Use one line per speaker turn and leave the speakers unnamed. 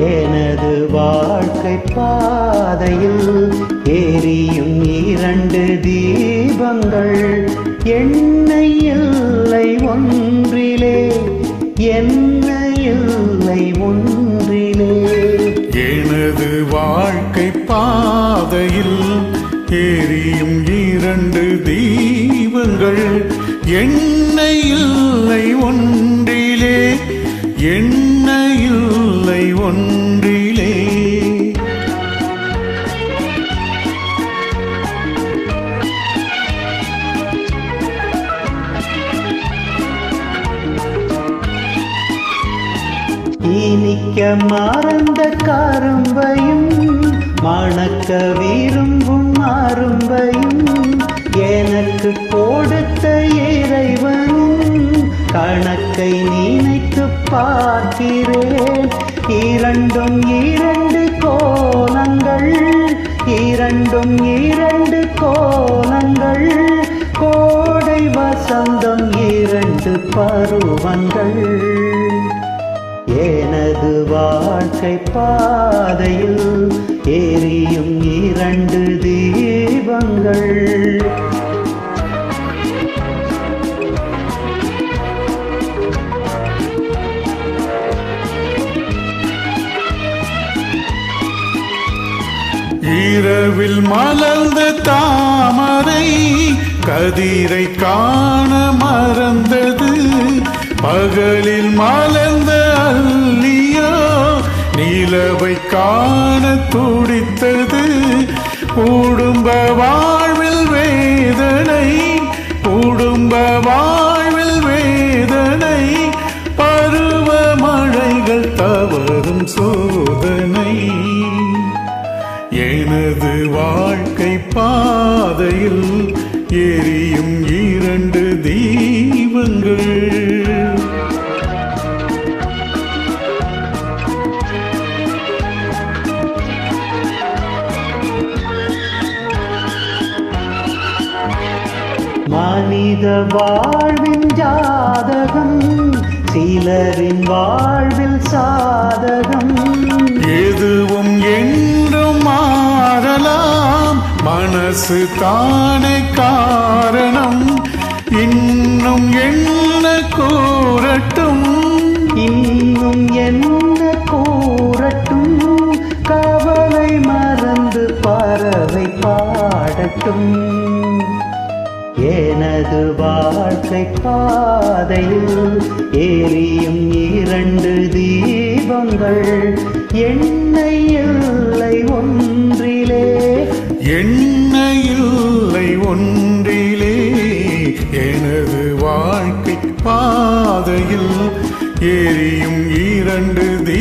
எனது வாழ்க்கை பாதையில் எரியும் இரண்டு தீபங்கள். என்னை இல்லை ஒன்றிலே என்னை இல்லை ஒன்றிலே.
எனது வாழ்க்கை பாதையில் எரியும் இரண்டு தீபங்கள். என்னை இல்லை ஒன்றிலே என் ஒன்றிலே.
இனிக்க மாறந்த காரும்பையும் மணக்க விரும்பும் மாறும்பையும் எனக்கு கொடுத்த இறைவனும் கணக்கை நீ பார்க்கிறேன். இரண்டும் இரண்டு கோலங்கள் இரண்டும் இரண்டு கோலங்கள் கோடை வசந்தம் இரண்டு பருவங்கள். எனது வாழ்க்கை பாதையில் எரியும் இரண்டு தீபங்கள்.
இரவில் மலர்ந்த தாமரை கதிரை காண மறந்தது. பகலில் மலர்ந்த அல்லியோ நிலவை காண துடித்தது. குடும்ப வாழ்வில் வேதனை குடும்ப வாழ்வில் வேதனை. பருவ மழைகள் தவறும் சோ எனது வாழ்க்கை பாதையில் எரியும் இரண்டு தீபங்கள்.
மனித வாழ்வின் ஜாதகம் சிலரின் வாழ்வில் சாதகம்
மனசு தானே காரணம். இன்னும் என்ன கூறட்டும்?
இன்னும் என்ன கூறட்டும்? கவலை மறந்து பறவை பாடட்டும். எனது வாழ்க்கை பாதையில் எரியும் இரண்டு தீபங்கள். எண்ணெய் இல்லை ஒன்றிலே.
என்ன இல்லை ஒன்றிலே எனது வாழ்க்கை பாதையில் எரியும் இரண்டு தீ